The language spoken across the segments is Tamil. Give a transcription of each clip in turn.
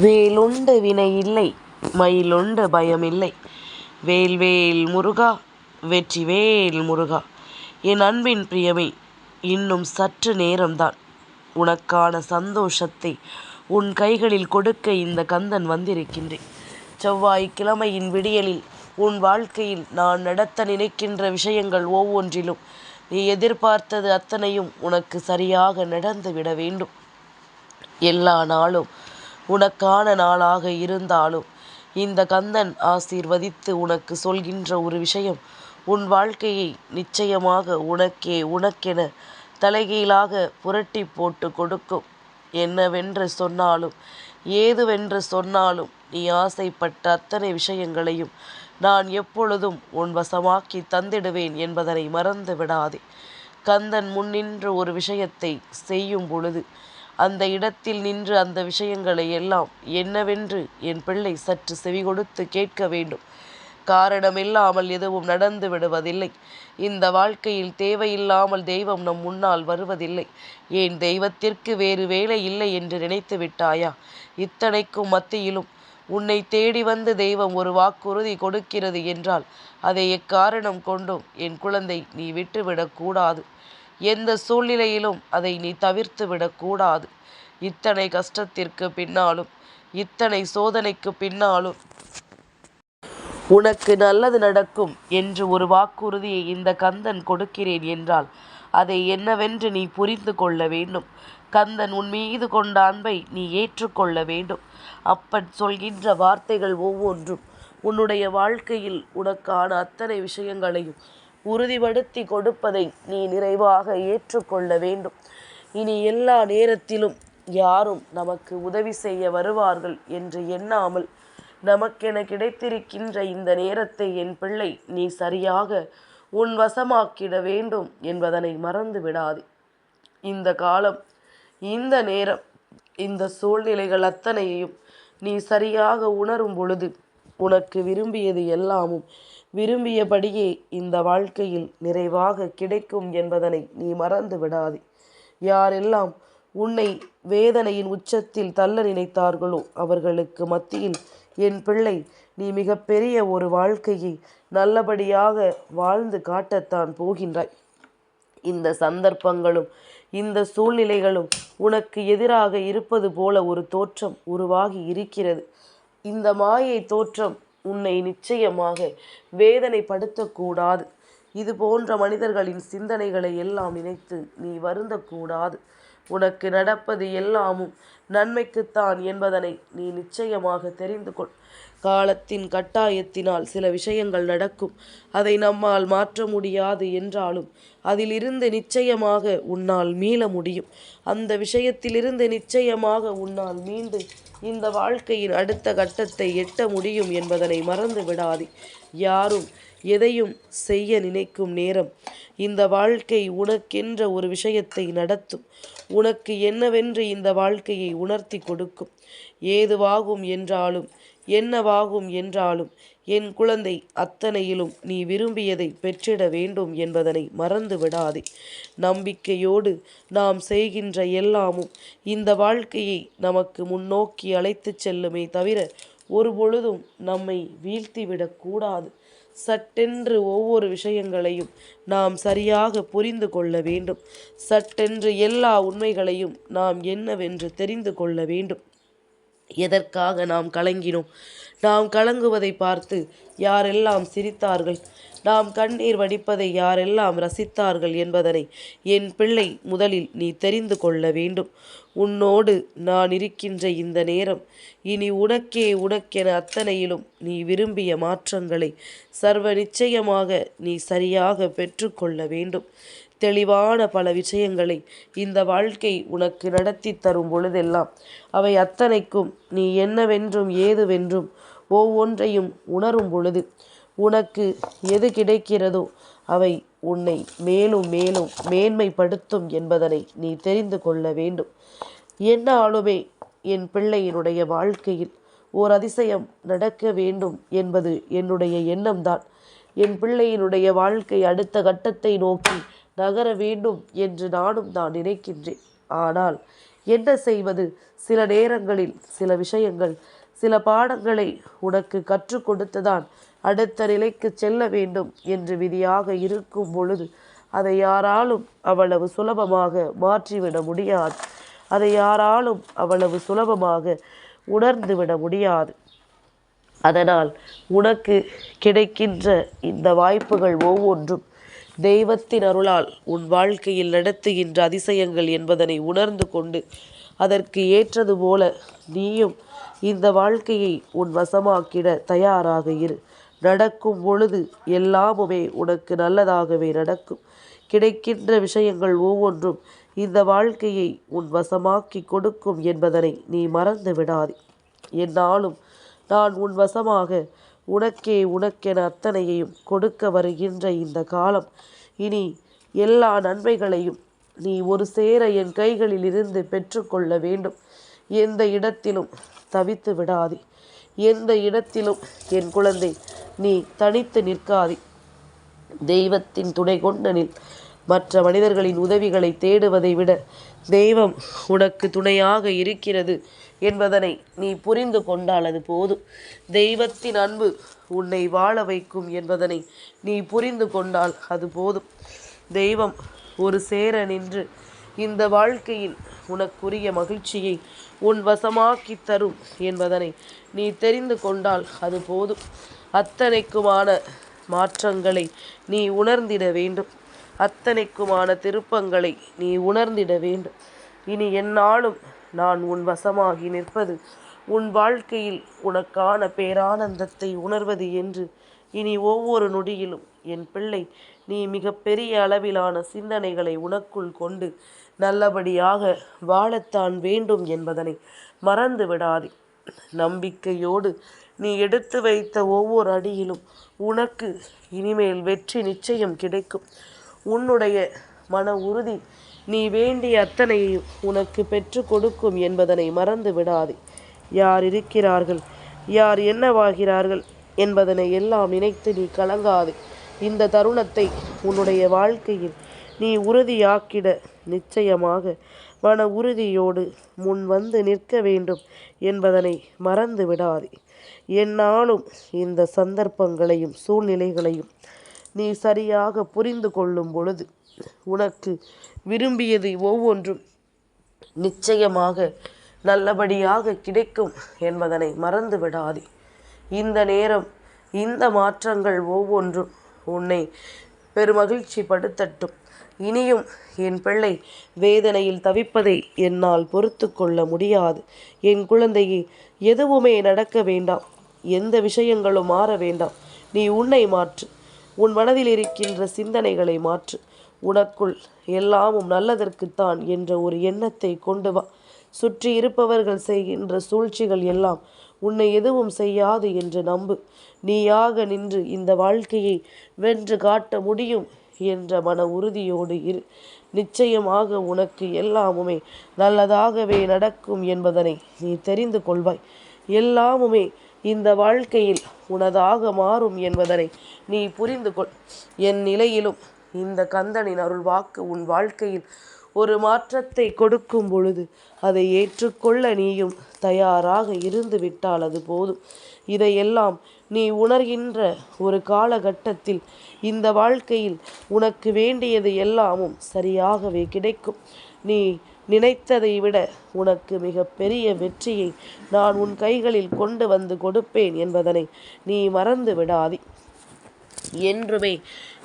வேலுண்டு இல்லை மயிலுண்ட பயமில்லை. வேல்வேல் முருகா வெற்றிவேல் முருகா. என் அன்பின் பிரியமே இன்னும் சற்று நேரம்தான். உனக்கான சந்தோஷத்தை உன் கைகளில் கொடுக்க இந்த கந்தன் வந்திருக்கின்றேன். செவ்வாய்க்கிழமையின் விடியலில் உன் வாழ்க்கையில் நான் நடத்த நினைக்கின்ற விஷயங்கள் ஒவ்வொன்றிலும் நீ எதிர்பார்த்தது அத்தனையும் உனக்கு சரியாக நடந்துவிட வேண்டும். எல்லா நாளும் உனக்கான நாளாக இருந்தாலும் இந்த கந்தன் ஆசீர்வதித்து உனக்கு சொல்கின்ற ஒரு விஷயம் உன் வாழ்க்கையை நிச்சயமாக உனக்கே உனக்கென தலைகீழாக புரட்டி போட்டு கொடுக்கும். என்னவென்று சொன்னாலும் ஏதுவென்று சொன்னாலும் நீ ஆசைப்பட்ட அத்தனை விஷயங்களையும் நான் எப்பொழுதும் உன் வசமாக்கி தந்திடுவேன் என்பதனை மறந்து விடாதே கந்தன் முன்னின்று ஒரு விஷயத்தை செய்யும் பொழுது அந்த இடத்தில் நின்று அந்த விஷயங்களை எல்லாம் என்னவென்று என் பிள்ளை சற்று செவிகொடுத்து கேட்க வேண்டும். காரணமில்லாமல் எதுவும் நடந்து விடுவதில்லை. இந்த வாழ்க்கையில் தேவையில்லாமல் தெய்வம் நம் முன்னால் வருவதில்லை. ஏன் தெய்வத்திற்கு வேறு வேலை இல்லை என்று நினைத்து விட்டாயா? இத்தனைக்கும் மத்தியிலும் உன்னை தேடி வந்து தெய்வம் ஒரு வாக்குறுதி கொடுக்கிறது என்றால் அதை எக்காரணம் கொண்டும் என் குழந்தை நீ விட்டுவிடக்கூடாது எந்த சூழ்நிலையிலும் அதை நீ தவிர்த்து விடக்கூடாது இத்தனை கஷ்டத்திற்கு பின்னாலும் இத்தனை சோதனைக்கு பின்னாலும் உனக்கு நல்லது நடக்கும் என்று ஒரு வாக்குறுதியை இந்த கந்தன் கொடுக்கிறேன் என்றால் அதை என்னவென்று நீ புரிந்து கொள்ள வேண்டும். கந்தன் உன் மீது கொண்ட அன்பை நீ ஏற்றுக்கொள்ள வேண்டும். அப்பன் சொல்கின்ற வார்த்தைகள் ஒவ்வொன்றும் உன்னுடைய வாழ்க்கையில் உனக்கான அத்தனை விஷயங்களையும் உறுதிப்படுத்தி கொடுப்பதை நீ நிறைவாக ஏற்றுக்கொள்ள வேண்டும். இனி எல்லா நேரத்திலும் யாரும் நமக்கு உதவி செய்ய வருவார்கள் என்று எண்ணாமல் நமக்கென கிடைத்திருக்கின்ற இந்த நேரத்தை என் பிள்ளை நீ சரியாக உன் வசமாக்கிட வேண்டும் என்பதனை மறந்து விடாதே. இந்த காலம் இந்த நேரம் இந்த சூழ்நிலைகள் அத்தனையையும் நீ சரியாக உணரும் பொழுது உனக்கு விரும்பியது எல்லாமும் விரும்பியபடியே இந்த வாழ்க்கையில் நிறைவாக கிடைக்கும் என்பதனை நீ மறந்து விடாதே. யாரெல்லாம் உன்னை வேதனையின் உச்சத்தில் தள்ள நினைத்தார்களோ அவர்களுக்கு மத்தியில் என் பிள்ளை நீ மிகப்பெரிய ஒரு வாழ்க்கையை நல்லபடியாக வாழ்ந்து காட்டத்தான் போகின்றாய். இந்த சந்தர்ப்பங்களும் இந்த சூழ்நிலைகளும் உனக்கு எதிராக இருப்பது போல ஒரு தோற்றம் உருவாகி இருக்கிறது. இந்த மாயை தோற்றம் உன்னை நிச்சயமாக வேதனைப்படுத்தக்கூடாது. இது போன்ற மனிதர்களின் சிந்தனைகளை எல்லாம் நினைத்து நீ வருந்தக்கூடாது. உனக்கு நடப்பது எல்லாமும் நன்மைக்குத்தான் என்பதனை நீ நிச்சயமாக தெரிந்து கொள். காலத்தின் கட்டாயத்தினால் சில விஷயங்கள் நடக்கும். அதை நம்மால் மாற்ற முடியாது என்றாலும் அதிலிருந்து நிச்சயமாக உன்னால் மீள முடியும். அந்த விஷயத்திலிருந்து நிச்சயமாக உன்னால் மீண்டு இந்த வாழ்க்கையின் அடுத்த கட்டத்தை எட்ட முடியும் என்பதனை மறந்து விடாதே. யாரும் எதையும் செய்ய நினைக்கும் நேரம் இந்த வாழ்க்கை உனக்கென்ற ஒரு விஷயத்தை நடத்தும். உனக்கு என்னவென்று இந்த வாழ்க்கையை உணர்த்தி கொடுக்கும். ஏதுவாகும் என்றாலும் என்னவாகும் என்றாலும் என் குழந்தை அத்தனையிலும் நீ விரும்பியதை பெற்றிட வேண்டும் என்பதனை மறந்து விடாதே நம்பிக்கையோடு நாம் செய்கின்ற எல்லாமும் இந்த வாழ்க்கையை நமக்கு முன்னோக்கி அழைத்துச் செல்லுமே தவிர ஒரு பொழுதும் நம்மை வீழ்த்திவிடக்கூடாது சட்டென்று ஒவ்வொரு விஷயங்களையும் நாம் சரியாக புரிந்து கொள்ள வேண்டும். சட்டென்று எல்லா உண்மைகளையும் நாம் என்னவென்று தெரிந்து கொள்ள வேண்டும். எதற்காக நாம் கலங்கினோம்? நாம் கலங்குவதை பார்த்து யாரெல்லாம் சிரித்தார்கள்? நாம் கண்ணீர் வடிப்பதை யாரெல்லாம் ரசித்தார்கள் என்பதனை என் பிள்ளை முதலில் நீ தெரிந்து கொள்ள வேண்டும். உன்னோடு நான் இருக்கின்ற இந்த நேரம் இனி உனக்கே உனக்கென அத்தனையிலும் நீ விரும்பிய மாற்றங்களை சர்வ நிச்சயமாக நீ சரியாக பெற்றுக்கொள்ள வேண்டும். தெளிவான பல விஷயங்களை இந்த வாழ்க்கை உனக்கு நடத்தி தரும் பொழுதெல்லாம். அவை அத்தனைக்கும் நீ என்னவென்றும் ஏதுவென்றும் ஒவ்வொன்றையும் உணரும் பொழுது உனக்கு எது கிடைக்கிறதோ அவை உன்னை மேலும் மேலும் மேன்மைப்படுத்தும் என்பதனை நீ தெரிந்து கொள்ள வேண்டும். என்னாலுமே என் பிள்ளையினுடைய வாழ்க்கையில் ஓர் அதிசயம் நடக்க வேண்டும் என்பது என்னுடைய எண்ணம்தான். என் பிள்ளையினுடைய வாழ்க்கை அடுத்த கட்டத்தை நோக்கி நகர வேண்டும் என்று நானும் தான் நினைக்கின்றேன். ஆனால் என்ன செய்வது? சில நேரங்களில் சில விஷயங்கள் சில பாடங்களை உனக்கு கற்றுக் கொடுத்துதான் அடுத்த நிலைக்கு செல்ல வேண்டும் என்று விதியாக இருக்கும் பொழுது அதை யாராலும் அவ்வளவு சுலபமாக மாற்றிவிட முடியாது. அதை யாராலும் அவ்வளவு சுலபமாக உணர்ந்துவிட முடியாது. அதனால் உனக்கு கிடைக்கின்ற இந்த வாய்ப்புகள் ஒவ்வொன்றும் தெய்வத்தின் அருளால் உன் வாழ்க்கையில் நடத்துகின்ற அதிசயங்கள் என்பதனை உணர்ந்து கொண்டு அதற்கு ஏற்றது போல நீயும் இந்த வாழ்க்கையை உன் வசமாக்கிட தயாராக இரு. நடக்கும் பொழுது எல்லாமுமே உனக்கு நல்லதாகவே நடக்கும். கிடைக்கின்ற விஷயங்கள் ஒவ்வொன்றும் இந்த வாழ்க்கையை உன் வசமாக்கி கொடுக்கும் என்பதனை நீ மறந்து விடாதே. என்னாலும் நான் உன் வசமாக உனக்கே உனக்கென அத்தனையையும் கொடுக்க வருகின்ற இந்த காலம். இனி எல்லா நன்மைகளையும் நீ ஒரு சேர என் கைகளில் இருந்து பெற்றுக்கொள்ள வேண்டும். எந்த இடத்திலும் தவித்து விடாதே. எந்த இடத்திலும் என் குழந்தை நீ தனித்து நிற்காதே. தெய்வத்தின் துணை கொண்டனில் மற்ற மனிதர்களின் உதவிகளை தேடுவதை விட தெய்வம் உனக்கு துணையாக இருக்கிறது. என்பதனை நீ புரிந்து கொண்டால் அது போதும். தெய்வத்தின் அன்பு உன்னை வாழ வைக்கும் என்பதனை நீ புரிந்து கொண்டால் அது போதும். தெய்வம் ஒரு சேர நின்று இந்த வாழ்க்கையில் உனக்குரிய மகிழ்ச்சியை உன் வசமாக்கி தரும் என்பதனை நீ தெரிந்து கொண்டால் அது போதும். அத்தனைக்குமான மாற்றங்களை நீ உணர்ந்திட வேண்டும். அத்தனைக்குமான திருப்பங்களை நீ உணர்ந்திட வேண்டும். இனி என்னாலும் நான் உன் வசமாகி நிற்பது. உன் வாழ்க்கையில் உனக்கான பேரானந்தத்தை உணர்வது என்று இனி ஒவ்வொரு நொடியிலும் என் பிள்ளை நீ மிகப்பெரிய அளவிலான சிந்தனைகளை உனக்குள் கொண்டு நல்லபடியாக வாழத்தான் வேண்டும் என்பதனை மறந்து விடாதே. நம்பிக்கையோடு நீ எடுத்து வைத்த ஒவ்வொரு அடியிலும் உனக்கு இனிமேல் வெற்றி நிச்சயம் கிடைக்கும். உன்னுடைய மன உறுதி நீ வேண்டிய அத்தனையும் உனக்கு பெற்று கொடுக்கும் என்பதனை மறந்து விடாதே. யார் இருக்கிறார்கள்? யார் என்னவாகிறார்கள்? என்பதனை எல்லாம் நினைத்து நீ கலங்காதே. இந்த தருணத்தை உன்னுடைய வாழ்க்கையில் நீ உறுதியாக்கிட நிச்சயமாக மன உறுதியோடு முன் வந்து நிற்க வேண்டும் என்பதனை மறந்து விடாதே. என்னாலும் இந்த சந்தர்ப்பங்களையும் சூழ்நிலைகளையும் நீ சரியாக புரிந்து கொள்ளும் பொழுது உனக்கு விரும்பியது ஒவ்வொன்றும் நிச்சயமாக நல்லபடியாக கிடைக்கும் என்பதனை மறந்து விடாதே இந்த நேரம் இந்த மாற்றங்கள் ஒவ்வொன்றும் உன்னை பெருமகிழ்ச்சி படுத்தட்டும். இனியும் என் பிள்ளை வேதனையில் தவிப்பதை என்னால் பொறுத்து கொள்ள முடியாது. என் குழந்தையே எதுவுமே நடக்க வேண்டாம். எந்த விஷயங்களும் மாற வேண்டாம். நீ உன்னை மாற்று. உன் மனதில் இருக்கின்ற சிந்தனைகளை மாற்று. உனக்குள் எல்லாமும் நல்லதற்குத்தான் என்ற ஒரு எண்ணத்தை கொண்டு வா. சுற்றி இருப்பவர்கள் செய்கின்ற சூழ்ச்சிகள் எல்லாம் உன்னை எதுவும் செய்யாது என்று நம்பு. நீயாக நின்று இந்த வாழ்க்கையை வென்று காட்ட முடியும் என்ற மன உறுதியோடு இரு. நிச்சயமாக உனக்கு எல்லாமுமே நல்லதாகவே நடக்கும் என்பதனை நீ தெரிந்து கொள்வாய். எல்லாமுமே இந்த வாழ்க்கையில் உனதாக மாறும் என்பதனை நீ புரிந்து கொள். என் நிலையிலும் இந்த கந்தனின் அருள் வாக்கு உன் வாழ்க்கையில் ஒரு மாற்றத்தை கொடுக்கும் பொழுது அதை ஏற்றுக்கொள்ள நீயும் தயாராக இருந்து விட்டால் அது போதும். இதையெல்லாம் நீ உணர்கின்ற ஒரு காலகட்டத்தில் இந்த வாழ்க்கையில் உனக்கு வேண்டியது எல்லாமும் சரியாகவே கிடைக்கும். நீ நினைத்ததை விட உனக்கு மிக பெரிய வெற்றியை நான் உன் கைகளில் கொண்டு வந்து கொடுப்பேன் என்பதனை நீ மறந்து விடாதே. என்றுமே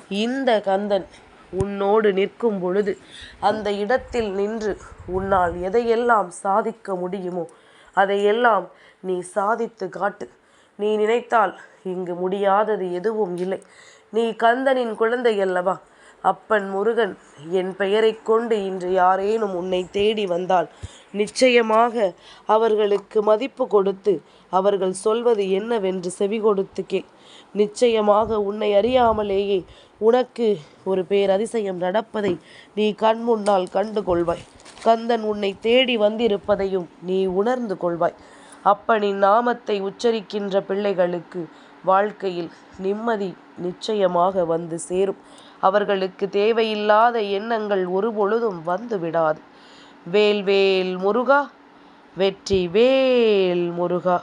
இந்த கந்தன் உன்னோடு நிற்கும் பொழுது அந்த இடத்தில் நின்று உன்னால் எதையெல்லாம் சாதிக்க முடியுமோ அதையெல்லாம் நீ சாதித்து காட்டு. நீ நினைத்தால் இங்கு முடியாதது எதுவும் இல்லை. நீ கந்தனின் குழந்தை அல்லவா? அப்பன் முருகன் என் பெயரைக் கொண்டு இன்று யாரேனும் உன்னை தேடி வந்தால் நிச்சயமாக அவர்களுக்கு மதிப்பு கொடுத்து அவர்கள் சொல்வது என்னவென்று செவி கொடுத்து கே நிச்சயமாக உன்னை அறியாமலேயே உனக்கு ஒரு பேரதிசயம் நடப்பதை நீ கண் முன்னால் கண்டு கொள்வாய். கந்தன் உன்னை தேடி வந்திருப்பதையும் நீ உணர்ந்து கொள்வாய். அப்பனின் நாமத்தை உச்சரிக்கின்ற பிள்ளைகளுக்கு வாழ்க்கையில் நிம்மதி நிச்சயமாக வந்து சேரும். அவர்களுக்கு தேவையில்லாத எண்ணங்கள் ஒரு பொழுதும் வந்து விடாது வேல் வேல் முருகா வெற்றி வேல் முருகா.